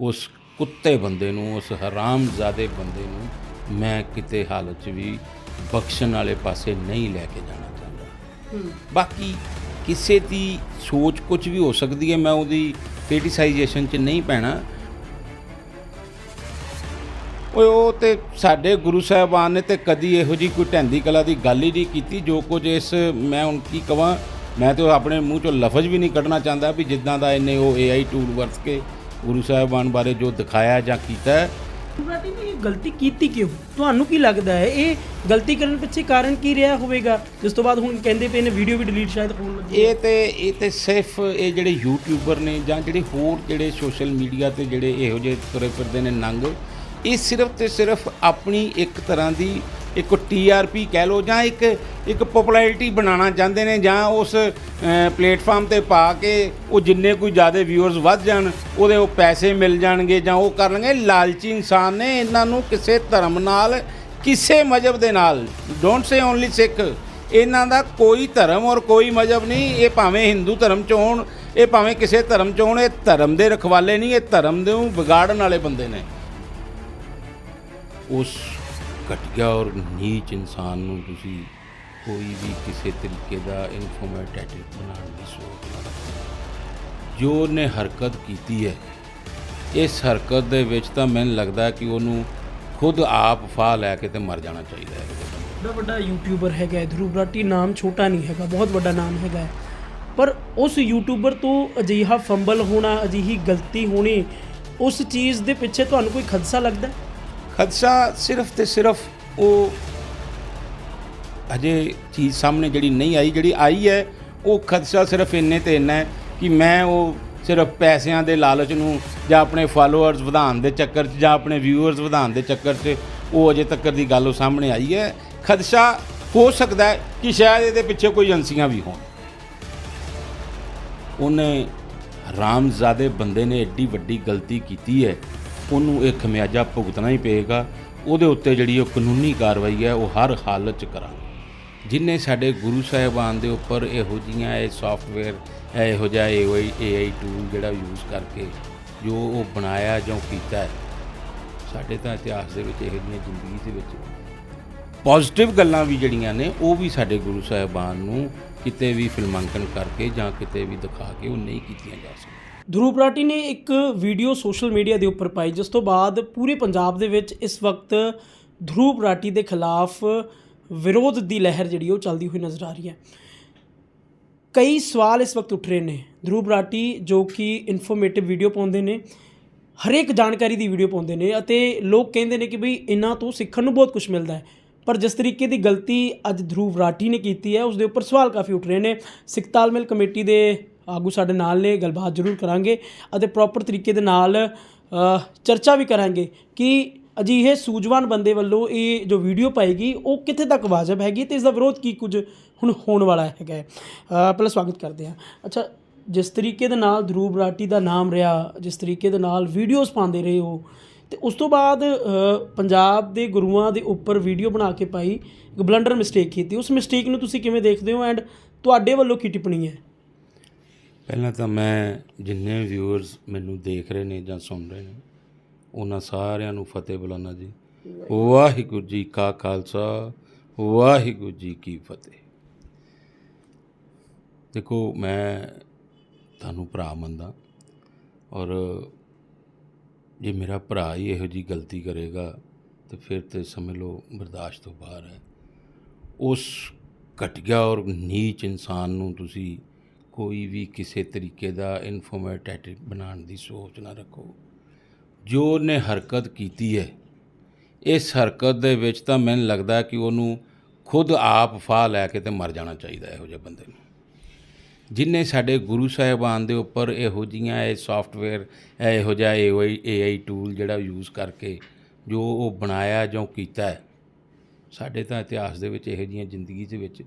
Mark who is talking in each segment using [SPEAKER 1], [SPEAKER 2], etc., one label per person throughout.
[SPEAKER 1] ਉਸ ਕੁੱਤੇ ਬੰਦੇ ਨੂੰ ਉਸ ਹਰਾਮਜ਼ਾਦੇ ਬੰਦੇ ਨੂੰ ਮੈਂ ਕਿਤੇ ਹਾਲਤ 'ਚ ਵੀ ਬਖਸ਼ਣ ਵਾਲੇ ਪਾਸੇ ਨਹੀਂ ਲੈ ਕੇ ਜਾਣਾ ਚਾਹੁੰਦਾ। ਬਾਕੀ ਕਿਸੇ ਦੀ ਸੋਚ ਕੁਝ ਵੀ ਹੋ ਸਕਦੀ ਹੈ ਮੈਂ ਉਹਦੀ ਕ੍ਰਿਟਿਸਾਈਜੇਸ਼ਨ 'ਚ ਨਹੀਂ ਪੈਣਾ। ਓਏ ਉਹ ਤੇ ਸਾਡੇ ਗੁਰੂ ਸਾਹਿਬਾਨ ਨੇ ਤੇ ਕਦੀ ਇਹੋ ਜੀ ਕੋਈ ਢੈਂਦੀ ਕਲਾ ਦੀ ਗੱਲ ਹੀ ਨਹੀਂ ਕੀਤੀ ਜੋ ਕੁਝ ਇਸ ਮੈਂ ਹੁਣ ਕੀ ਕਵਾਂ ਮੈਂ ਤੇ ਆਪਣੇ ਮੂੰਹ ਚੋਂ ਲਫ਼ਜ਼ ਵੀ ਨਹੀਂ ਕੱਢਣਾ ਚਾਹੁੰਦਾ ਵੀ ਜਿੱਦਾਂ ਦਾ ਇਹਨੇ ਉਹ AI ਟੂਲ ਵਰਤ ਕੇ ਗੁਰੂ ਸਾਹਿਬਾਨ ਬਾਰੇ ਜੋ ਦਿਖਾਇਆ ਜਾਂ ਕੀਤਾ ਹੈ,
[SPEAKER 2] ਨੇ ਇਹ ਗਲਤੀ ਕੀਤੀ ਕਿਉਂ? ਤੁਹਾਨੂੰ ਕੀ ਲੱਗਦਾ ਹੈ? ਇਹ ਗਲਤੀ ਕਰਨ ਪਿੱਛੇ ਕਾਰਨ ਕੀ ਰਿਹਾ ਹੋਵੇਗਾ? ਜਿਸ ਤੋਂ ਬਾਅਦ ਹੁਣ ਕਹਿੰਦੇ ਪਏ ਨੇ ਵੀਡੀਓ ਵੀ ਡਿਲੀਟ ਸ਼ਾਇਦ ਹੋਣ ਲੱਗੀ।
[SPEAKER 1] ਇਹ ਤੇ ਇਹ ਤੇ ਸਿਰਫ ਇਹ ਜਿਹੜੇ ਯੂਟਿਊਬਰ ਨੇ ਜਾਂ ਜਿਹੜੇ ਹੋਰ ਜਿਹੜੇ ਸੋਸ਼ਲ ਮੀਡੀਆ ਤੇ ਜਿਹੜੇ ਇਹੋ ਜਿਹੇ ਤੁਰੇ ਫਿਰਦੇ ਨੇ ਨੰਗ ਇਹ ਸਿਰਫ ਤੇ ਸਿਰਫ ਆਪਣੀ ਇੱਕ ਤਰ੍ਹਾਂ ਦੀ ਇੱਕ ਟੀਆਰਪੀ ਕਹਿ ਲਓ ਜਾਂ ਇੱਕ ਇੱਕ ਪਪੂਲੈਰਿਟੀ ਬਣਾਉਣਾ ਚਾਹੁੰਦੇ ਨੇ ਜਾਂ ਉਸ ਪਲੇਟਫਾਰਮ ਤੇ ਪਾ ਕੇ ਉਹ ਜਿੰਨੇ ਕੋਈ ਜ਼ਿਆਦਾ ਵਿਊਅਰਸ ਵੱਧ ਜਾਣ, ਉਹਦੇ ਉਹ ਪੈਸੇ ਮਿਲ ਜਾਣਗੇ ਜਾਂ ਉਹ ਕਰਨਗੇ, ਲਾਲਚੀ ਇਨਸਾਨ ਨੇ ਇਹਨਾਂ ਨੂੰ ਕਿਸੇ ਧਰਮ ਨਾਲ, ਕਿਸੇ ਮਜ਼ਹਬ ਦੇ ਨਾਲ ਡੋਂਟ ਸੇ ਓਨਲੀ ਸਿੱਖ ਇਹਨਾਂ ਦਾ ਕੋਈ ਧਰਮ ਔਰ ਕੋਈ ਮਜ਼ਹਬ ਨਹੀਂ, ਇਹ ਭਾਵੇਂ ਹਿੰਦੂ ਧਰਮ ਚ ਹੋਣ, ਇਹ ਭਾਵੇਂ ਕਿਸੇ ਧਰਮ ਚ ਹੋਣ, ਇਹ ਧਰਮ ਦੇ ਰਖਵਾਲੇ ਨਹੀਂ, ਇਹ ਧਰਮ ਦੇ ਨੂੰ ਵਿਗਾੜਨ ਵਾਲੇ ਬੰਦੇ ਨੇ। ਉਸ ਘਟੀਆ ਔਰ ਨੀਚ ਇਨਸਾਨ ਨੂੰ ਤੁਸੀਂ ਕੋਈ ਵੀ ਕਿਸੇ ਤਰੀਕੇ ਦਾ ਇਨਫੋਰਮੇਟਿਵ ਬਣਾਉਣ ਦੀ ਸੋਚ ਨਾ ਰੱਖੋ। ਜੋ ਉਹਨੇ ਹਰਕਤ ਕੀਤੀ ਹੈ, ਇਸ ਹਰਕਤ ਦੇ ਵਿੱਚ ਤਾਂ ਮੈਨੂੰ ਲੱਗਦਾ ਕਿ ਉਹਨੂੰ ਖੁਦ ਆਪ ਫਾਹ ਲੈ ਕੇ ਤੇ ਮਰ ਜਾਣਾ ਚਾਹੀਦਾ ਹੈ।
[SPEAKER 2] ਬੜਾ ਵੱਡਾ ਯੂਟਿਊਬਰ ਹੈਗਾ ਹੈ ਬਰਾਟੀ ਨਾਮ ਛੋਟਾ ਨਹੀਂ ਹੈਗਾ, ਬਹੁਤ ਵੱਡਾ ਨਾਮ ਹੈਗਾ। ਪਰ ਉਸ ਯੂਟਿਊਬਰ ਤੋਂ ਅਜਿਹਾ ਫੰਬਲ ਹੋਣਾ, ਅਜਿਹੀ ਗਲਤੀ ਹੋਣੀ, ਉਸ ਚੀਜ਼ ਦੇ ਪਿੱਛੇ ਤੁਹਾਨੂੰ ਕੋਈ ਖਦਸ਼ਾ ਲੱਗਦਾ ਹੈ?
[SPEAKER 1] ਖਦਸ਼ਾ ਸਿਰਫ ਤੇ ਸਿਰਫ ਉਹ ਅਜੇ ਚੀਜ਼ ਸਾਹਮਣੇ ਜਿਹੜੀ ਨਹੀਂ ਆਈ, ਜਿਹੜੀ ਆਈ ਹੈ, ਉਹ ਖਦਸ਼ਾ ਸਿਰਫ ਇੰਨੇ ਤੇ ਇੰਨਾ ਹੈ ਕਿ ਮੈਂ ਉਹ ਸਿਰਫ ਪੈਸਿਆਂ ਦੇ ਲਾਲਚ ਨੂੰ ਜਾਂ ਆਪਣੇ ਫਾਲੋਅਰਸ ਵਧਾਉਣ ਦੇ ਚੱਕਰ 'ਚ ਜਾਂ ਆਪਣੇ ਵਿਊਅਰਸ ਵਧਾਉਣ ਦੇ ਚੱਕਰ 'ਚ ਉਹ ਅਜੇ ਤੱਕ ਦੀ ਗੱਲ ਉਹ ਸਾਹਮਣੇ ਆਈ ਹੈ। ਖਦਸ਼ਾ ਹੋ ਸਕਦਾ ਹੈ ਕਿ ਸ਼ਾਇਦ ਇਹਦੇ ਪਿੱਛੇ ਕੋਈ ਏਜੰਸੀਆਂ ਵੀ ਹੋਣ। ਉਹਨੇ ਰਾਮਜ਼ਾਦੇ ਬੰਦੇ ਨੇ ਐਡੀ ਵੱਡੀ ਗਲਤੀ ਕੀਤੀ ਹੈ ਉਹਨੂੰ ਇਹ ਖਮਿਆਜਾ ਭੁਗਤਣਾ ਹੀ ਪਏਗਾ। ਉਹਦੇ ਉੱਤੇ ਜਿਹੜੀ ਉਹ ਕਾਨੂੰਨੀ ਕਾਰਵਾਈ ਹੈ, ਉਹ ਹਰ ਹਾਲਤ 'ਚ ਕਰਾਂਗੇ। ਜਿਨੇ ਸਾਡੇ ਗੁਰੂ ਸਾਹਿਬਾਨ ਦੇ ਉੱਪਰ ਇਹੋ ਜੀਆਂ ਇਹ ਸੌਫਟਵੇਅਰ ਇਹੋ ਜਿਹਾ AI AI ਟੂਲ ਜਿਹੜਾ ਯੂਜ਼ ਕਰਕੇ ਜੋ ਉਹ ਬਣਾਇਆ ਜਾਂ ਕੀਤਾ ਹੈ, ਸਾਡੇ ਤਾਂ ਇਤਿਹਾਸ ਦੇ ਵਿੱਚ ਇਹੋ ਜਿਹੀਆਂ ਜ਼ਿੰਦਗੀ ਦੇ ਵਿੱਚ ਪੋਜ਼ਿਟਿਵ ਗੱਲਾਂ ਵੀ ਜਿਹੜੀਆਂ ਨੇ, ਉਹ ਵੀ ਸਾਡੇ ਗੁਰੂ ਸਾਹਿਬਾਨ ਨੂੰ ਕਿਤੇ ਵੀ ਫਿਲਮਾਂਕਣ ਕਰਕੇ ਜਾਂ ਕਿਤੇ ਵੀ ਦਿਖਾ ਕੇ ਉਹ ਨਹੀਂ ਕੀਤੀਆਂ ਜਾ ਸਕਦੀਆਂ।
[SPEAKER 2] ਧਰੂਵ ਬਰਾਟੀ ਨੇ ਇੱਕ ਵੀਡੀਓ ਸੋਸ਼ਲ ਮੀਡੀਆ ਦੇ ਉੱਪਰ ਪਾਈ, ਜਿਸ ਤੋਂ ਬਾਅਦ ਪੂਰੇ ਪੰਜਾਬ ਦੇ ਵਿੱਚ ਇਸ ਵਕਤ ਧਰੂਵ ਬਰਾਟੀ ਦੇ ਖਿਲਾਫ ਵਿਰੋਧ ਦੀ ਲਹਿਰ ਜਿਹੜੀ ਉਹ ਚੱਲਦੀ ਹੋਈ ਨਜ਼ਰ ਆ ਰਹੀ ਹੈ। ਕਈ ਸਵਾਲ ਇਸ ਵਕਤ ਉੱਠ ਰਹੇ ਨੇ ਧਰੂਵ ਬਰਾਟੀ ਜੋ ਕਿ ਇਨਫੋਰਮੇਟਿਵ ਵੀਡੀਓ ਪਾਉਂਦੇ ਨੇ, ਹਰੇਕ ਜਾਣਕਾਰੀ ਦੀ ਵੀਡੀਓ ਪਾਉਂਦੇ ਨੇ ਅਤੇ ਲੋਕ ਕਹਿੰਦੇ ਨੇ ਕਿ ਬਈ ਇਹਨਾਂ ਤੋਂ ਸਿੱਖਣ ਨੂੰ ਬਹੁਤ ਕੁਝ ਮਿਲਦਾ ਹੈ। ਪਰ ਜਿਸ ਤਰੀਕੇ ਦੀ ਗਲਤੀ ਅੱਜ ਧਰੂਵ ਰਾਠੀ ਨੇ ਕੀਤੀ ਹੈ, ਉਸ ਦੇ ਉੱਪਰ ਸਵਾਲ ਕਾਫੀ ਉੱਠ ਰਹੇ ਨੇ। ਸਿੱਖ ਤਾਲਮੇਲ ਕਮੇਟੀ ਦੇ ਆਗੂ ਸਾਡੇ ਨਾਲ ਨੇ, ਗੱਲਬਾਤ ਜ਼ਰੂਰ ਕਰਾਂਗੇ ਅਤੇ ਪ੍ਰੋਪਰ ਤਰੀਕੇ ਦੇ ਨਾਲ ਚਰਚਾ ਵੀ ਕਰਾਂਗੇ ਕਿ ਅਜਿਹੇ ਸੂਝਵਾਨ ਬੰਦੇ ਵੱਲੋਂ ਇਹ ਜੋ ਵੀਡੀਓ ਪਾਏਗੀ, ਉਹ ਕਿੱਥੇ ਤੱਕ ਵਾਜਬ ਹੈਗੀ ਤੇ ਇਸ ਦਾ ਵਿਰੋਧ ਕੀ ਕੁਝ ਹੁਣ ਹੋਣ ਵਾਲਾ ਹੈਗਾ ਹੈ। ਪਹਿਲਾਂ ਸਵਾਗਤ ਕਰਦੇ ਹਾਂ। ਅੱਛਾ, ਜਿਸ ਤਰੀਕੇ ਦੇ ਨਾਲ ਧਰੂਵ ਰਾਠੀ ਦਾ ਨਾਮ ਰਿਹਾ, ਜਿਸ ਤਰੀਕੇ ਦੇ ਨਾਲ ਵੀਡੀਓਜ਼ ਪਾਉਂਦੇ ਰਹੇ ਹੋ ਤੇ ਉਸ ਤੋਂ ਬਾਅਦ ਪੰਜਾਬ ਦੇ ਗੁਰੂਆਂ ਦੇ ਉੱਪਰ ਵੀਡੀਓ ਬਣਾ ਕੇ ਪਾਈ, ਇੱਕ ਬਲੰਡਰ ਮਿਸਟੇਕ ਕੀਤੀ। ਉਸ ਮਿਸਟੇਕ ਨੂੰ ਤੁਸੀਂ ਕਿਵੇਂ ਦੇਖਦੇ ਹੋ? ਐਂਡ ਤੁਹਾਡੇ ਵੱਲੋਂ ਕੀ ਟਿੱਪਣੀ ਹੈ?
[SPEAKER 1] ਪਹਿਲਾਂ ਤਾਂ ਮੈਂ ਜਿੰਨੇ ਵਿਊਅਰਸ ਮੈਨੂੰ ਦੇਖ ਰਹੇ ਨੇ ਜਾਂ ਸੁਣ ਰਹੇ ਨੇ, ਉਹਨਾਂ ਸਾਰਿਆਂ ਨੂੰ ਫਤਿਹ ਬੁਲਾਣਾ ਜੀ। ਵਾਹਿਗੁਰੂ ਜੀ ਕਾ ਖਾਲਸਾ, ਵਾਹਿਗੁਰੂ ਜੀ ਕੀ ਫਤਿਹ। ਦੇਖੋ, ਮੈਂ ਤੁਹਾਨੂੰ ਭਰਾ ਮੰਨਦਾ ਔਰ ਜੇ ਮੇਰਾ ਭਰਾ ਹੀ ਇਹੋ ਜੀ ਗਲਤੀ ਕਰੇਗਾ, ਤੇ ਫਿਰ ਤੇ ਸਮਝ ਲਓ ਬਰਦਾਸ਼ਤ ਤੋਂ ਬਾਹਰ ਹੈ। ਉਸ ਘਟੀਆ ਔਰ ਨੀਚ ਇਨਸਾਨ ਨੂੰ ਤੁਸੀਂ ਕੋਈ ਵੀ ਕਿਸੇ ਤਰੀਕੇ ਦਾ ਇਨਫੋਰਮੇਟਿਵ ਬਣਾਉਣ ਦੀ ਸੋਚ ਨਾ ਰੱਖੋ। ਜੋ ਉਹਨੇ ਹਰਕਤ ਕੀਤੀ ਹੈ, ਇਸ ਹਰਕਤ ਦੇ ਵਿੱਚ ਤਾਂ ਮੈਨੂੰ ਲੱਗਦਾ ਕਿ ਉਹਨੂੰ ਖੁਦ ਆਪ ਫਾਹ ਲੈ ਕੇ ਤੇ ਮਰ ਜਾਣਾ ਚਾਹੀਦਾ ਇਹੋ ਜਿਹੇ ਬੰਦੇ ਨੂੰ। ਜਿਨੇ ਸਾਡੇ ਗੁਰੂ ਸਾਹਿਬਾਨ ਦੇ ਉੱਪਰ ਇਹੋ ਜੀਆਂ ਇਹ ਸੌਫਟਵੇਅਰ ਇਹੋ ਜਿਹਾ AI AI ਟੂਲ ਜਿਹੜਾ ਯੂਜ਼ ਕਰਕੇ ਜੋ ਉਹ ਬਣਾਇਆ ਜਾਂ ਕੀਤਾ ਸਾਡੇ ਤਾਂ ਇਤਿਹਾਸ ਦੇ ਵਿੱਚ ਇਹੋ ਜੀਆਂ ਜ਼ਿੰਦਗੀ ਦੇ ਵਿੱਚ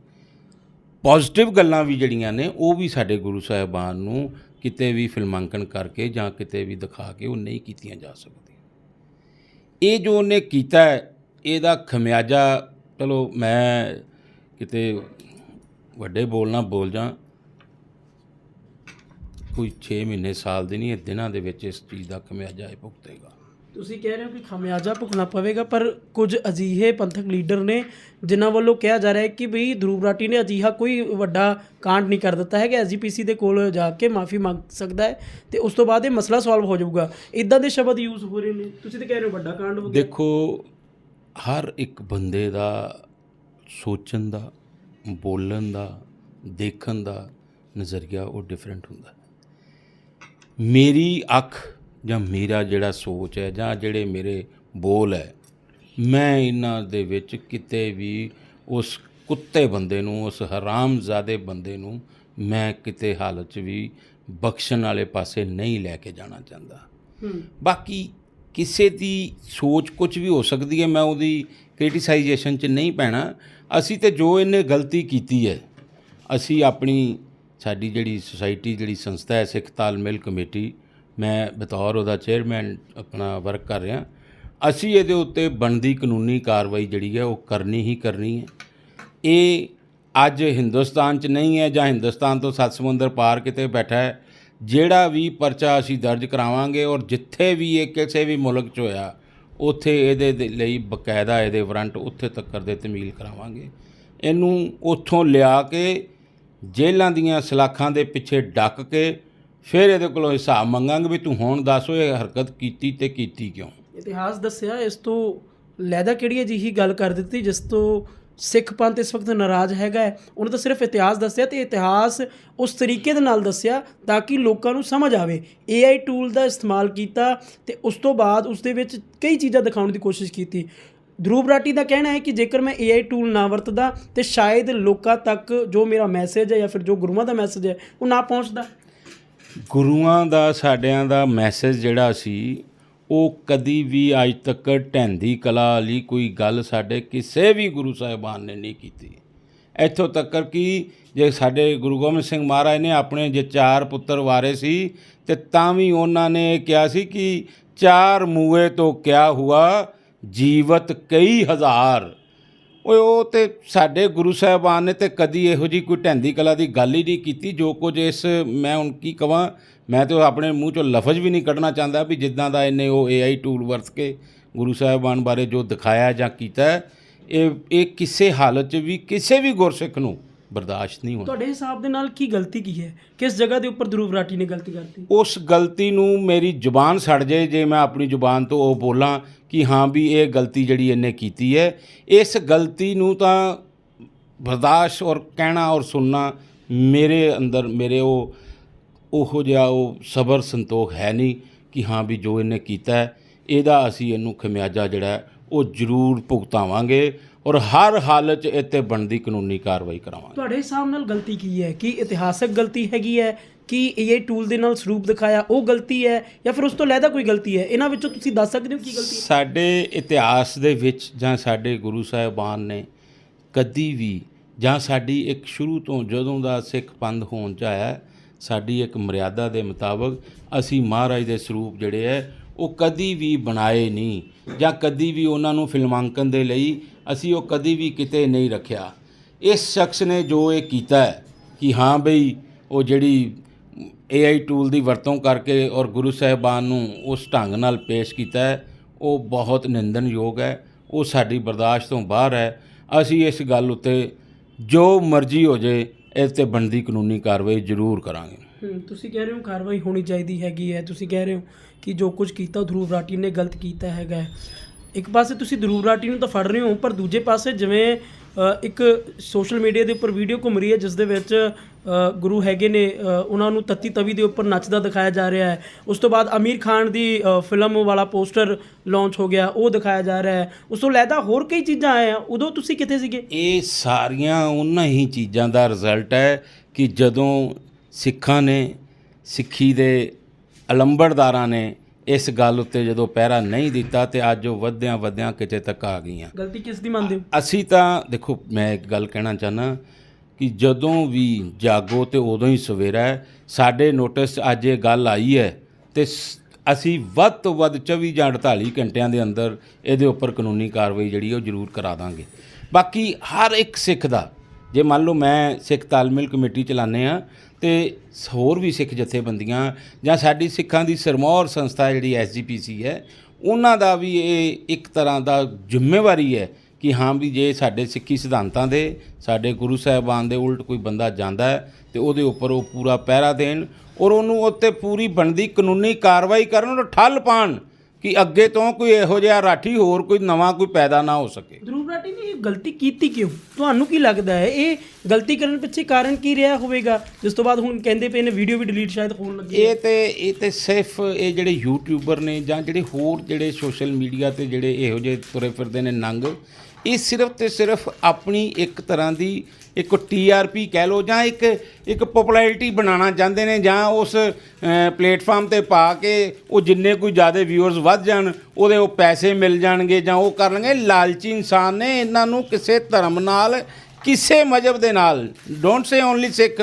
[SPEAKER 1] ਪੋਜ਼ਿਟਿਵ ਗੱਲਾਂ ਵੀ ਜਿਹੜੀਆਂ ਨੇ, ਉਹ ਵੀ ਸਾਡੇ ਗੁਰੂ ਸਾਹਿਬਾਨ ਨੂੰ ਕਿਤੇ ਵੀ ਫਿਲਮਾਂਕਣ ਕਰਕੇ ਜਾਂ ਕਿਤੇ ਵੀ ਦਿਖਾ ਕੇ ਉਹ ਨਹੀਂ ਕੀਤੀਆਂ ਜਾ ਸਕਦੀਆਂ। ਇਹ ਜੋ ਉਹਨੇ ਕੀਤਾ ਇਹਦਾ ਖਮਿਆਜਾ, ਚਲੋ ਮੈਂ ਕਿਤੇ ਵੱਡੇ ਬੋਲਣਾ ਬੋਲ ਜਾਂ, ਕੋਈ 6 ਮਹੀਨੇ ਸਾਲ ਦੇ ਨਹੀਂ, ਇਹ ਦਿਨਾਂ ਦੇ ਵਿੱਚ ਇਸ ਚੀਜ਼ ਦਾ ਖਮਿਆਜਾ ਇਹ ਭੁਗਤੇਗਾ।
[SPEAKER 2] ਤੁਸੀਂ ਕਹਿ ਰਹੇ ਹੋ ਕਿ ਖਮਿਆਜਾ ਭੁਗਤਣਾ ਪਵੇਗਾ, ਪਰ ਕੁਝ ਅਜੀਹੇ ਪੰਥਕ ਲੀਡਰ ਨੇ ਜਿਨ੍ਹਾਂ ਵੱਲੋਂ ਕਿਹਾ ਜਾ ਰਿਹਾ ਹੈ ਕਿ ਬਈ ਧਰੂਬ ਰਾਠੀ ਨੇ ਅਜੀਹਾ ਕੋਈ ਵੱਡਾ ਕਾਂਡ ਨਹੀਂ ਕਰ ਦਿੱਤਾ ਹੈ ਕਿ ਐਸਜੀਪੀਸੀ ਦੇ ਕੋਲ ਜਾ ਕੇ ਮਾਫੀ ਮੰਗ ਸਕਦਾ ਹੈ ਤੇ ਉਸ ਤੋਂ ਬਾਅਦ ਇਹ ਮਸਲਾ ਸੋਲਵ ਹੋ ਜਾਊਗਾ। ਇਦਾਂ ਦੇ ਸ਼ਬਦ ਯੂਜ਼ ਹੋ ਰਹੇ ਨੇ। ਤੁਸੀਂ ਤਾਂ ਕਹਿ ਰਹੇ ਹੋ ਵੱਡਾ ਕਾਂਡ ਹੋ ਗਿਆ
[SPEAKER 1] ਦੇਖੋ, ਹਰ ਇੱਕ ਬੰਦੇ ਦਾ ਸੋਚਣ ਦਾ, ਬੋਲਣ ਦਾ, ਦੇਖਣ ਦਾ ਨਜ਼ਰੀਆ ਉਹ ਡਿਫਰੈਂਟ ਹੁੰਦਾ। ਮੇਰੀ ਅੱਖ ਜਾਂ ਮੇਰਾ ਜਿਹੜਾ ਸੋਚ ਹੈ ਜਾਂ ਜਿਹੜੇ ਮੇਰੇ ਬੋਲ ਹੈ ਮੈਂ ਇਹਨਾਂ ਦੇ ਵਿੱਚ ਕਿਤੇ ਵੀ ਉਸ ਕੁੱਤੇ ਬੰਦੇ ਨੂੰ ਉਸ ਹਰਾਮਜ਼ਾਦੇ ਬੰਦੇ ਨੂੰ ਮੈਂ ਕਿਤੇ ਹਾਲਤ 'ਚ ਵੀ ਬਖਸ਼ਣ ਵਾਲੇ ਪਾਸੇ ਨਹੀਂ ਲੈ ਕੇ ਜਾਣਾ ਚਾਹੁੰਦਾ।
[SPEAKER 2] ਹੂੰ।
[SPEAKER 1] ਬਾਕੀ ਕਿਸੇ ਦੀ ਸੋਚ ਕੁਝ ਵੀ ਹੋ ਸਕਦੀ ਹੈ ਮੈਂ ਉਹਦੀ ਕ੍ਰਿਟਿਸਾਈਜੇਸ਼ਨ 'ਚ ਨਹੀਂ ਪੈਣਾ। ਅਸੀਂ ਤੇ ਜੋ ਇਹਨੇ ਗਲਤੀ ਕੀਤੀ ਹੈ ਅਸੀਂ ਆਪਣੀ ਸਾਡੀ ਜਿਹੜੀ ਸੁਸਾਇਟੀ ਜਿਹੜੀ ਸੰਸਥਾ ਹੈ ਸਿੱਖ ਤਾਲਮੇਲ ਕਮੇਟੀ ਮੈਂ ਬਤੌਰ ਉਹਦਾ ਚੇਅਰਮੈਨ ਆਪਣਾ ਵਰਕ ਕਰ ਰਿਹਾ। ਅਸੀਂ ਇਹਦੇ ਉੱਤੇ ਬਣਦੀ ਕਾਨੂੰਨੀ ਕਾਰਵਾਈ ਜਿਹੜੀ ਹੈ, ਉਹ ਕਰਨੀ ਹੀ ਕਰਨੀ ਹੈ। ਇਹ ਅੱਜ ਹਿੰਦੁਸਤਾਨ 'ਚ ਨਹੀਂ ਹੈ ਜਾਂ ਹਿੰਦੁਸਤਾਨ ਤੋਂ ਸੱਤ ਸਮੁੰਦਰ ਪਾਰ ਕਿਤੇ ਬੈਠਾ ਹੈ। ਜਿਹੜਾ ਵੀ ਪਰਚਾ ਅਸੀਂ ਦਰਜ ਕਰਾਵਾਂਗੇ ਔਰ ਜਿੱਥੇ ਵੀ ਇਹ ਕਿਸੇ ਵੀ ਮੁਲਕ 'ਚ ਹੋਇਆ, ਉੱਥੇ ਇਹਦੇ ਦੇ ਲਈ ਬਕਾਇਦਾ ਇਹਦੇ ਵਾਰੰਟ ਉੱਥੇ ਤੱਕ ਦੇ ਤਮੀਲ ਕਰਾਵਾਂਗੇ। ਇਹਨੂੰ ਉੱਥੋਂ ਲਿਆ ਕੇ ਜੇਲ੍ਹਾਂ ਦੀਆਂ ਸਲਾਖਾਂ ਦੇ ਪਿੱਛੇ ਡੱਕ ਕੇ ਫਿਰ ਇਹਦੇ ਕੋਲੋਂ ਹਿਸਾਬ ਮੰਗਾਂਗੇ ਵੀ ਤੂੰ ਹੁਣ ਦੱਸ ਇਹ ਹਰਕਤ ਕੀਤੀ ਤੇ ਕੀਤੀ ਕਿਉਂ?
[SPEAKER 2] ਇਤਿਹਾਸ ਦੱਸਿਆ ਇਸ ਤੋਂ ਲੈਦਾ ਕਿਹੜੀ ਅਜਿਹੀ ਗੱਲ ਕਰ ਦਿੱਤੀ ਜਿਸ ਤੋਂ ਸਿੱਖ ਪੰਥ ਇਸ ਵਕਤ ਨਾਰਾਜ਼ ਹੈਗਾ ਹੈ। ਉਹਨੇ ਤਾਂ ਸਿਰਫ ਇਤਿਹਾਸ ਦੱਸਿਆ ਤੇ ਇਤਿਹਾਸ ਉਸ ਤਰੀਕੇ ਦੇ ਨਾਲ ਦੱਸਿਆ ਤਾਂ ਕਿ ਲੋਕਾਂ ਨੂੰ ਸਮਝ ਆਵੇ। AI ਟੂਲ ਦਾ ਇਸਤੇਮਾਲ ਕੀਤਾ ਤੇ ਉਸ ਤੋਂ ਬਾਅਦ ਉਸ ਦੇ ਵਿੱਚ ਕਈ ਚੀਜ਼ਾਂ ਦਿਖਾਉਣ ਦੀ ਕੋਸ਼ਿਸ਼ ਕੀਤੀ। ਧਰੂਬ ਰਾਠੀ ਦਾ ਕਹਿਣਾ ਹੈ ਕਿ ਜੇਕਰ ਮੈਂ AI ਟੂਲ ਨਾ ਵਰਤਦਾ ਤੇ ਸ਼ਾਇਦ ਲੋਕਾਂ ਤੱਕ ਜੋ ਮੇਰਾ ਮੈਸੇਜ ਹੈ ਜਾਂ ਫਿਰ ਜੋ ਗੁਰੂਆਂ ਦਾ ਮੈਸੇਜ ਹੈ, ਉਹ ਨਾ ਪਹੁੰਚਦਾ।
[SPEAKER 1] ਗੁਰੂਆਂ ਦਾ, ਸਾਡਿਆਂ ਦਾ ਮੈਸੇਜ ਜਿਹੜਾ ਸੀ, ਉਹ ਕਦੀ ਵੀ ਅੱਜ ਤੱਕ ਢੈਂਦੀ ਕਲਾ ਵਾਲੀ ਕੋਈ ਗੱਲ ਸਾਡੇ ਕਿਸੇ ਵੀ ਗੁਰੂ ਸਾਹਿਬਾਨ ਨੇ ਨਹੀਂ ਕੀਤੀ। ਇੱਥੋਂ ਤੱਕ ਕਿ ਜੇ ਸਾਡੇ ਗੁਰੂ ਗੋਬਿੰਦ ਸਿੰਘ ਮਹਾਰਾਜ ਨੇ ਆਪਣੇ ਜੇ ਚਾਰ ਪੁੱਤਰ ਵਾਰੇ ਸੀ, ਤੇ ਤਾਂ ਵੀ ਉਹਨਾਂ ਨੇ ਇਹ ਕਿਹਾ ਸੀ ਕਿ ਚਾਰ ਮੂਏ ਤੋਂ ਕਿਆ ਹੁਆ, ਜੀਵਤ ਕਈ ਹਜ਼ਾਰ। ਓਏ, ਉਹ ਤੇ ਸਾਡੇ ਗੁਰੂ ਸਾਹਿਬਾਨ ਨੇ ਤੇ ਕਦੀ ਇਹੋ ਜੀ ਕੋਈ ਢੈਂਦੀ ਕਲਾ ਦੀ ਗੱਲ ਹੀ ਨਹੀਂ ਕੀਤੀ ਜੋ ਕੁਝ ਇਸ, ਮੈਂ ਹੁਣ ਕੀ ਕਵਾਂ? ਮੈਂ ਤੇ ਆਪਣੇ ਮੂੰਹ ਚੋਂ ਲਫ਼ਜ਼ ਵੀ ਨਹੀਂ ਕੱਢਣਾ ਚਾਹੁੰਦਾ ਵੀ ਜਿੱਦਾਂ ਦਾ ਇਹਨੇ ਉਹ AI ਟੂਲ ਵਰਤ ਕੇ ਗੁਰੂ ਸਾਹਿਬਾਨ ਬਾਰੇ ਜੋ ਦਿਖਾਇਆ ਜਾਂ ਕੀਤਾ, ਇਹ ਇਹ ਕਿਸੇ ਹਾਲਤ 'ਚ ਵੀ ਕਿਸੇ ਵੀ ਗੁਰਸਿੱਖ ਨੂੰ ਬਰਦਾਸ਼ਤ ਨਹੀਂ ਹੋਣਾ।
[SPEAKER 2] ਤੁਹਾਡੇ ਹਿਸਾਬ ਦੇ ਨਾਲ ਕੀ ਗਲਤੀ ਕੀ ਹੈ? ਕਿਸ ਜਗ੍ਹਾ ਦੇ ਉੱਪਰ ਧਰੂਬ ਰਾਠੀ ਨੇ ਗਲਤੀ ਕਰਤੀ?
[SPEAKER 1] ਉਸ ਗਲਤੀ ਨੂੰ ਮੇਰੀ ਜ਼ੁਬਾਨ ਸੜ ਜਾਏ ਜੇ ਮੈਂ ਆਪਣੀ ਜ਼ੁਬਾਨ ਤੋਂ ਉਹ ਬੋਲਾਂ ਕਿ ਹਾਂ ਵੀ ਇਹ ਗਲਤੀ ਜਿਹੜੀ ਇਹਨੇ ਕੀਤੀ ਹੈ ਇਸ ਗਲਤੀ ਨੂੰ ਤਾਂ ਬਰਦਾਸ਼ਤ ਔਰ ਕਹਿਣਾ ਔਰ ਸੁਣਨਾ ਮੇਰੇ ਅੰਦਰ ਮੇਰੇ ਉਹ ਉਹੋ ਜਿਹਾ ਉਹ ਸਬਰ ਸੰਤੋਖ ਹੈ ਨਹੀਂ ਕਿ ਹਾਂ ਵੀ ਜੋ ਇਹਨੇ ਕੀਤਾ ਹੈ, ਇਹਦਾ ਅਸੀਂ ਇਹਨੂੰ ਖਮਿਆਜਾ ਜਿਹੜਾ ਹੈ, ਉਹ ਜ਼ਰੂਰ ਭੁਗਤਾਵਾਂਗੇ। ਔਰ ਹਰ ਹਾਲਤ 'ਚ ਇੱਥੇ ਬਣਦੀ ਕਾਨੂੰਨੀ ਕਾਰਵਾਈ ਕਰਾਵਾਂਗੇ।
[SPEAKER 2] ਤੁਹਾਡੇ ਹਿਸਾਬ ਨਾਲ ਗਲਤੀ ਕੀ ਹੈ? ਕੀ ਇਤਿਹਾਸਕ ਗਲਤੀ ਹੈਗੀ ਹੈ? ਕਿ ਇਹ ਟੂਲ ਦੇ ਨਾਲ ਸਰੂਪ ਦਿਖਾਇਆ ਉਹ ਗਲਤੀ ਹੈ ਜਾਂ ਫਿਰ ਉਸ ਤੋਂ ਲੈਦਾ ਕੋਈ ਗਲਤੀ ਹੈ? ਇਹਨਾਂ ਵਿੱਚੋਂ ਤੁਸੀਂ ਦੱਸ ਸਕਦੇ ਹੋ ਕੀ ਗਲਤੀ ਹੈ?
[SPEAKER 1] ਸਾਡੇ ਇਤਿਹਾਸ ਦੇ ਵਿੱਚ ਜਾਂ ਸਾਡੇ ਗੁਰੂ ਸਾਹਿਬਾਨ ਨੇ ਕਦੀ ਵੀ ਜਾਂ ਸਾਡੀ ਇੱਕ ਸ਼ੁਰੂ ਤੋਂ ਜਦੋਂ ਦਾ ਸਿੱਖ ਪੰਥ ਹੋਣ ਚ ਆਇਆ ਸਾਡੀ ਇੱਕ ਮਰਿਆਦਾ ਦੇ ਮੁਤਾਬਕ ਅਸੀਂ ਮਹਾਰਾਜ ਦੇ ਸਰੂਪ ਜਿਹੜੇ ਹੈ ਉਹ ਕਦੀ ਵੀ ਬਣਾਏ ਨਹੀਂ ਜਾਂ ਕਦੀ ਵੀ ਉਹਨਾਂ ਨੂੰ ਫਿਲਮਾਂਕਨ ਦੇ ਲਈ ਅਸੀਂ ਉਹ ਕਦੀ ਵੀ ਕਿਤੇ ਨਹੀਂ ਰੱਖਿਆ। ਇਸ ਸ਼ਖਸ ਨੇ ਜੋ ਇਹ ਕੀਤਾ ਹੈ ਕਿ ਹਾਂ ਬਈ, ਉਹ ਜਿਹੜੀ AI ਟੂਲ ਦੀ ਵਰਤੋਂ ਕਰਕੇ ਔਰ ਗੁਰੂ ਸਾਹਿਬਾਨ ਨੂੰ ਉਸ ਢੰਗ ਨਾਲ ਪੇਸ਼ ਕੀਤਾ ਹੈ, ਉਹ ਬਹੁਤ ਨਿੰਦਣਯੋਗ ਹੈ। ਉਹ ਸਾਡੀ ਬਰਦਾਸ਼ਤ ਤੋਂ ਬਾਹਰ ਹੈ। ਅਸੀਂ ਇਸ ਗੱਲ ਉੱਤੇ ਜੋ ਮਰਜ਼ੀ ਹੋ ਜੇ ਇਸ ਤੇ ਬਣਦੀ ਕਾਨੂੰਨੀ ਕਾਰਵਾਈ ਜ਼ਰੂਰ ਕਰਾਂਗੇ।
[SPEAKER 2] ਤੁਸੀਂ ਕਹਿ ਰਹੇ ਹੋ ਕਾਰਵਾਈ ਹੋਣੀ ਚਾਹੀਦੀ ਹੈਗੀ ਹੈ, ਤੁਸੀਂ ਕਹਿ ਰਹੇ ਹੋ ਕਿ ਜੋ ਕੁਝ ਕੀਤਾ ਉਹ ਰਾਠੀ ਨੇ ਗਲਤ ਕੀਤਾ ਹੈਗਾ ਇੱਕ ਪਾਸੇ ਤੁਸੀਂ ਧਰੂਬ ਰਾਠੀ ਨੂੰ ਤਾਂ ਫੜ ਰਹੇ ਹੋ, ਪਰ ਦੂਜੇ ਪਾਸੇ ਜਿਵੇਂ ਇੱਕ ਸੋਸ਼ਲ ਮੀਡੀਆ ਦੇ ਉੱਪਰ ਵੀਡੀਓ ਘੁੰਮ ਰਹੀ ਹੈ, ਜਿਸ ਦੇ ਵਿੱਚ ਗੁਰੂ ਹੈਗੇ ਨੇ ਉਹਨਾਂ ਨੂੰ ਤੱਤੀ ਤਵੀ ਦੇ ਉੱਪਰ ਨੱਚਦਾ ਦਿਖਾਇਆ ਜਾ ਰਿਹਾ ਹੈ। ਉਸ ਤੋਂ ਬਾਅਦ ਅਮੀਰ ਖਾਨ ਦੀ ਫਿਲਮ ਵਾਲਾ ਪੋਸਟਰ ਲਾਂਚ ਹੋ ਗਿਆ, ਉਹ ਦਿਖਾਇਆ ਜਾ ਰਿਹਾ ਹੈ। ਉਸ ਤੋਂ ਲੈਦਾ ਹੋਰ ਕਈ ਚੀਜ਼ਾਂ ਆਏ ਆ, ਉਦੋਂ ਤੁਸੀਂ ਕਿੱਥੇ ਸੀਗੇ?
[SPEAKER 1] ਇਹ ਸਾਰੀਆਂ ਉਹਨਾਂ ਹੀ ਚੀਜ਼ਾਂ ਦਾ ਰਿਜ਼ਲਟ ਹੈ ਕਿ ਜਦੋਂ ਸਿੱਖਾਂ ਨੇ ਸਿੱਖੀ ਦੇ ਅਲੰਬੜਦਾਰਾਂ ਨੇ ਇਸ ਗੱਲ ਉੱਤੇ ਜਦੋਂ ਪਹਿਰਾ ਨਹੀਂ ਦਿੱਤਾ ਤੇ ਅੱਜ ਉਹ ਵਧਦਿਆਂ ਵਧਦਿਆਂ ਕਿਤੇ ਤੱਕ ਆ ਗਈਆਂ।
[SPEAKER 2] ਗਲਤੀ ਕਿਸ ਦੀ ਮੰਨਦੇ ਹੋ?
[SPEAKER 1] ਅਸੀਂ ਤਾਂ ਦੇਖੋ ਮੈਂ ਇੱਕ ਗੱਲ ਕਹਿਣਾ ਚਾਹਨਾ ਕਿ ਜਦੋਂ ਵੀ ਜਾਗੋ ਤੇ ਉਦੋਂ ਹੀ ਸਵੇਰਾ ਹੈ ਸਾਡੇ ਨੋਟਿਸ ਅੱਜ ਇਹ ਗੱਲ ਆਈ ਹੈ ਤੇ ਅਸੀਂ ਵੱਧ ਤੋਂ ਵੱਧ 24 ਜਾਂ 48 ਘੰਟਿਆਂ ਦੇ ਅੰਦਰ ਇਹਦੇ ਉੱਪਰ ਕਾਨੂੰਨੀ ਕਾਰਵਾਈ ਜਿਹੜੀ ਉਹ ਜ਼ਰੂਰ ਕਰਾ ਦਾਂਗੇ। ਬਾਕੀ ਹਰ ਇੱਕ ਸਿੱਖ ਦਾ ਜੇ ਮੰਨ ਲਓ ਮੈਂ ਸਿੱਖ ਤਾਲਮੇਲ ਕਮੇਟੀ ਚਲਾਉਂਦੇ ਆ ਤੇ ਹੋਰ ਵੀ ਸਿੱਖ ਜਥੇਬੰਦੀਆਂ ਜਾਂ ਸਾਡੀ ਸਿੱਖਾਂ ਦੀ ਸਰਮੌਰ ਸੰਸਥਾ ਜਿਹੜੀ ਐਸਜੀਪੀਸੀ ਹੈ, ਉਹਨਾਂ ਦਾ ਵੀ ਇਹ ਇੱਕ ਤਰ੍ਹਾਂ ਦਾ ਜ਼ਿੰਮੇਵਾਰੀ ਹੈ ਕਿ ਹਾਂ ਵੀ ਜੇ ਸਾਡੇ ਸਿੱਖੀ ਸਿਧਾਂਤਾਂ ਦੇ, ਸਾਡੇ ਗੁਰੂ ਸਾਹਿਬਾਨ ਦੇ ਉਲਟ ਕੋਈ ਬੰਦਾ ਜਾਂਦਾ ਹੈ ਤੇ ਉਹਦੇ ਉੱਪਰ ਉਹ ਪੂਰਾ ਪਹਿਰਾ ਦੇਣ ਔਰ ਉਹਨੂੰ ਉੱਤੇ ਪੂਰੀ ਬਣਦੀ ਕਾਨੂੰਨੀ ਕਾਰਵਾਈ ਕਰਨ ਔਰ ਠੱਲ ਪਾਣ ਕਿ ਅੱਗੇ ਤੋਂ ਕੋਈ ਇਹੋ ਜਿਹਾ ਰਾਠੀ ਹੋਰ ਕੋਈ ਨਵਾਂ ਕੋਈ ਪੈਦਾ ਨਾ ਹੋ ਸਕੇ।
[SPEAKER 2] ਧਰੂਵ ਰਾਠੀ ਨੇ ਇਹ ਗਲਤੀ ਕੀਤੀ ਕਿਉਂ? ਤੁਹਾਨੂੰ ਕੀ ਲੱਗਦਾ ਹੈ? ਇਹ ਗਲਤੀ ਕਰਨ ਪਿੱਛੇ ਕਾਰਨ ਕੀ ਰਿਹਾ ਹੋਵੇਗਾ? ਜਿਸ ਤੋਂ ਬਾਅਦ ਹੁਣ ਕਹਿੰਦੇ ਪਏ ਨੇ ਵੀਡੀਓ ਵੀ ਡਿਲੀਟ ਸ਼ਾਇਦ ਹੋਣ ਲੱਗੀ।
[SPEAKER 1] ਇਹ ਤੇ ਇਹ ਤੇ ਸਿਰਫ ਇਹ ਜਿਹੜੇ ਯੂਟਿਊਬਰ ਨੇ ਜਾਂ ਜਿਹੜੇ ਹੋਰ ਜਿਹੜੇ ਸੋਸ਼ਲ ਮੀਡੀਆ ਤੇ ਜਿਹੜੇ ਇਹੋ ਜਿਹੇ ਤੁਰੇ ਫਿਰਦੇ ਨੇ ਨੰਗ ਇਹ ਸਿਰਫ ਤੇ ਸਿਰਫ ਆਪਣੀ ਇੱਕ ਤਰ੍ਹਾਂ ਦੀ ਇੱਕ ਟੀਆਰਪੀ ਕਹਿ ਲਓ ਜਾਂ ਇੱਕ ਇੱਕ ਪਪੂਲੈਰਿਟੀ ਬਣਾਉਣਾ ਚਾਹੁੰਦੇ ਨੇ ਜਾਂ ਉਸ ਪਲੇਟਫਾਰਮ ਤੇ ਪਾ ਕੇ ਉਹ ਜਿੰਨੇ ਕੋਈ ਜ਼ਿਆਦਾ ਵਿਊਅਰਸ ਵੱਧ ਜਾਣ, ਉਹਦੇ ਉਹ ਪੈਸੇ ਮਿਲ ਜਾਣਗੇ ਜਾਂ ਉਹ ਕਰਨਗੇ, ਲਾਲਚੀ ਇਨਸਾਨ ਨੇ ਇਹਨਾਂ ਨੂੰ ਕਿਸੇ ਧਰਮ ਨਾਲ, ਕਿਸੇ ਮਜ਼ਹਬ ਦੇ ਨਾਲ ਡੋਂਟ ਸੇ ਓਨਲੀ ਸਿੱਖ,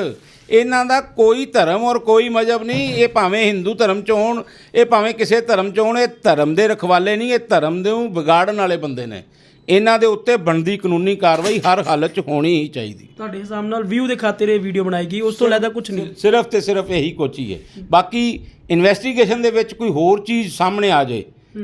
[SPEAKER 1] ਇਹਨਾਂ ਦਾ ਕੋਈ ਧਰਮ ਔਰ ਕੋਈ ਮਜ਼ਹਬ ਨਹੀਂ, ਇਹ ਭਾਵੇਂ ਹਿੰਦੂ ਧਰਮ ਚ ਹੋਣ, ਇਹ ਭਾਵੇਂ ਕਿਸੇ ਧਰਮ ਚ ਹੋਣ, ਇਹ ਧਰਮ ਦੇ ਰਖਵਾਲੇ ਨਹੀਂ, ਇਹ ਧਰਮ ਦੇ ਨੂੰ ਵਿਗਾੜਨ ਵਾਲੇ ਬੰਦੇ ਨੇ। ਇਹਨਾਂ ਦੇ ਉੱਤੇ ਬਣਦੀ ਕਾਨੂੰਨੀ ਕਾਰਵਾਈ ਹਰ ਹਾਲਤ ਚ ਹੋਣੀ ਹੀ ਚਾਹੀਦੀ।
[SPEAKER 2] ਤੁਹਾਡੇ ਹਿਸਾਬ ਨਾਲ ਵਿਊ ਦੇ ਖਾਤਰ ਇਹ ਵੀਡੀਓ ਬਣਾਈ ਗਈ ਉਸ ਤੋਂ ਇਲਾਵਾ ਕੁਝ ਨਹੀਂ।
[SPEAKER 1] ਸਿਰਫ ਤੇ ਸਿਰਫ ਇਹੀ ਕੁਛ ਹੀ। ਹੈ ਬਾਕੀ ਇਨਵੈਸਟੀਗੇਸ਼ਨ ਦੇ ਵਿੱਚ ਕੋਈ ਹੋਰ ਚੀਜ਼ ਸਾਹਮਣੇ ਆ ਜਾਏ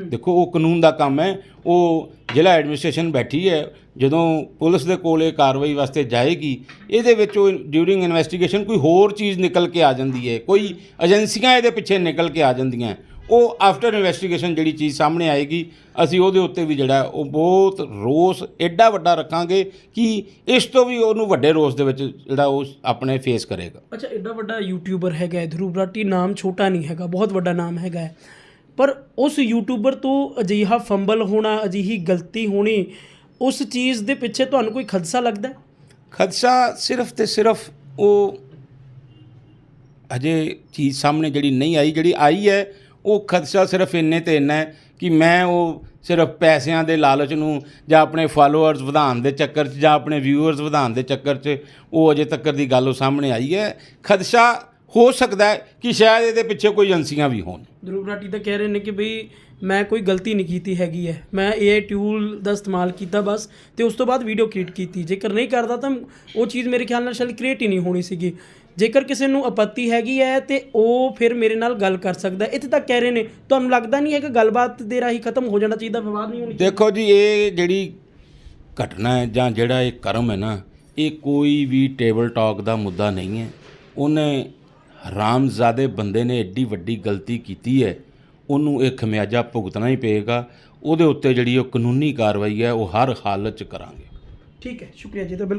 [SPEAKER 1] ਦੇਖੋ ਉਹ ਕਾਨੂੰਨ ਦਾ ਕੰਮ ਹੈ ਉਹ ਜ਼ਿਲ੍ਹਾ ਐਡਮਿਨਿਸਟ੍ਰੇਸ਼ਨ ਬੈਠੀ ਹੈ ਜਦੋਂ ਪੁਲਿਸ ਦੇ ਕੋਲ ਇਹ ਕਾਰਵਾਈ ਵਾਸਤੇ ਜਾਏਗੀ ਇਹਦੇ ਵਿੱਚ ਉਹ ਡਿਊਰਿੰਗ ਇਨਵੈਸਟੀਗੇਸ਼ਨ ਕੋਈ ਹੋਰ ਚੀਜ਼ ਨਿਕਲ ਕੇ ਆ ਜਾਂਦੀ ਹੈ ਕੋਈ ਏਜੰਸੀਆਂ ਇਹਦੇ ਪਿੱਛੇ ਨਿਕਲ ਕੇ ਆ ਜਾਂਦੀਆਂ। ਉਹ ਆਫਟਰ ਇਨਵੈਸਟੀਗੇਸ਼ਨ ਜਿਹੜੀ ਚੀਜ਼ ਸਾਹਮਣੇ ਆਏਗੀ ਅਸੀਂ ਉਹਦੇ ਉੱਤੇ ਵੀ ਜਿਹੜਾ ਉਹ ਬਹੁਤ ਰੋਸ ਐਡਾ ਵੱਡਾ ਰੱਖਾਂਗੇ ਕਿ ਇਸ ਤੋਂ ਵੀ ਉਹਨੂੰ ਵੱਡੇ ਰੋਸ ਦੇ ਵਿੱਚ ਜਿਹੜਾ ਉਹ ਆਪਣੇ ਫੇਸ ਕਰੇਗਾ
[SPEAKER 2] ਅੱਛਾ ਐਡਾ ਵੱਡਾ ਯੂਟਿਊਬਰ ਹੈਗਾ ਹੈ ਧਰੂਵ ਰਾਠੀ ਨਾਮ ਛੋਟਾ ਨਹੀਂ ਹੈਗਾ ਬਹੁਤ ਵੱਡਾ ਨਾਮ ਹੈਗਾ। ਪਰ ਉਸ ਯੂਟਿਊਬਰ ਤੋਂ ਅਜਿਹਾ ਫੰਬਲ ਹੋਣਾ ਅਜਿਹੀ ਗਲਤੀ ਹੋਣੀ ਉਸ ਚੀਜ਼ ਦੇ ਪਿੱਛੇ ਤੁਹਾਨੂੰ ਕੋਈ ਖਦਸ਼ਾ ਲੱਗਦਾ?
[SPEAKER 1] ਖਦਸ਼ਾ ਸਿਰਫ ਤੇ ਸਿਰਫ ਉਹ ਅਜੇ ਚੀਜ਼ ਸਾਹਮਣੇ ਜਿਹੜੀ ਨਹੀਂ ਆਈ ਜਿਹੜੀ ਆਈ ਹੈ ਉਹ ਖਦਸ਼ਾ ਸਿਰਫ ਇੰਨੇ ਤੇ ਇੰਨਾ ਹੈ ਕਿ ਮੈਂ ਉਹ ਸਿਰਫ ਪੈਸਿਆਂ ਦੇ ਲਾਲਚ ਨੂੰ ਜਾਂ ਆਪਣੇ ਫਾਲੋਅਰਸ ਵਧਾਉਣ ਦੇ ਚੱਕਰ 'ਚ ਜਾਂ ਆਪਣੇ ਵਿਊਅਰਸ ਵਧਾਉਣ ਦੇ ਚੱਕਰ 'ਚ ਉਹ ਅਜੇ ਤੱਕ ਦੀ ਗੱਲ ਉਹ ਸਾਹਮਣੇ ਆਈ ਹੈ। ਖਦਸ਼ਾ ਹੋ ਸਕਦਾ ਹੈ ਕਿ ਸ਼ਾਇਦ ਇਹਦੇ ਪਿੱਛੇ ਕੋਈ ਏਜੰਸੀਆਂ ਵੀ ਹੋਣ।
[SPEAKER 2] ਧਰੂਵ ਰਾਠੀ ਤਾਂ ਕਹਿ ਰਹੇ ਨੇ ਕਿ ਬਈ ਮੈਂ ਕੋਈ ਗਲਤੀ ਨਹੀਂ ਕੀਤੀ ਹੈਗੀ ਹੈ। ਮੈਂ AI ਟੂਲ ਦਾ ਇਸਤੇਮਾਲ ਕੀਤਾ ਬਸ ਤੇ ਉਸ ਤੋਂ ਬਾਅਦ ਵੀਡੀਓ ਕ੍ਰੀਏਟ ਕੀਤੀ। ਜੇਕਰ ਨਹੀਂ ਕਰਦਾ ਤਾਂ ਉਹ ਚੀਜ਼ ਮੇਰੇ ਖਿਆਲ ਨਾਲ ਸ਼ਾਇਦ ਕ੍ਰੀਏਟ ਹੀ ਨਹੀਂ ਹੋਣੀ ਸੀਗੀ। ਜੇਕਰ ਕਿਸੇ ਨੂੰ ਆਪੱਤੀ ਹੈਗੀ ਹੈ ਤੇ ਉਹ ਫਿਰ ਮੇਰੇ ਨਾਲ ਗੱਲ ਕਰ ਸਕਦਾ ਹੈ। ਇੱਥੇ ਤੱਕ ਕਹਿ ਰਹੇ ਨੇ ਤੁਹਾਨੂੰ ਲੱਗਦਾ ਨਹੀਂ ਹੈ ਕਿ ਗੱਲਬਾਤ ਦੇ ਰਾਹੀਂ ਖਤਮ ਹੋ ਜਾਣਾ ਚਾਹੀਦਾ ਵਿਵਾਦ ਨਹੀਂ ਹੋਣੀ
[SPEAKER 1] ਦੇਖੋ ਜੀ ਇਹ ਜਿਹੜੀ ਘਟਨਾ ਹੈ ਜਾਂ ਜਿਹੜਾ ਇਹ ਕਰਮ ਹੈ ਨਾ ਇਹ ਕੋਈ ਵੀ ਟੇਬਲ ਟਾਕ ਦਾ ਮੁੱਦਾ ਨਹੀਂ ਹੈ। ਉਹਨੇ ਹਰਾਮਜ਼ਾਦੇ ਬੰਦੇ ਨੇ ਐਡੀ ਵੱਡੀ ਗਲਤੀ ਕੀਤੀ ਹੈ ਉਹਨੂੰ ਇਹ ਖਮਿਆਜਾ ਭੁਗਤਣਾ ਹੀ ਪਏਗਾ। ਉਹਦੇ ਉੱਤੇ ਜਿਹੜੀ ਉਹ ਕਾਨੂੰਨੀ ਕਾਰਵਾਈ ਹੈ ਉਹ ਹਰ ਹਾਲਤ 'ਚ ਕਰਾਂਗੇ।
[SPEAKER 2] ਠੀਕ ਹੈ ਸ਼ੁਕਰੀਆ ਜੀ ਤਾਂ ਬਿਲਕੁਲ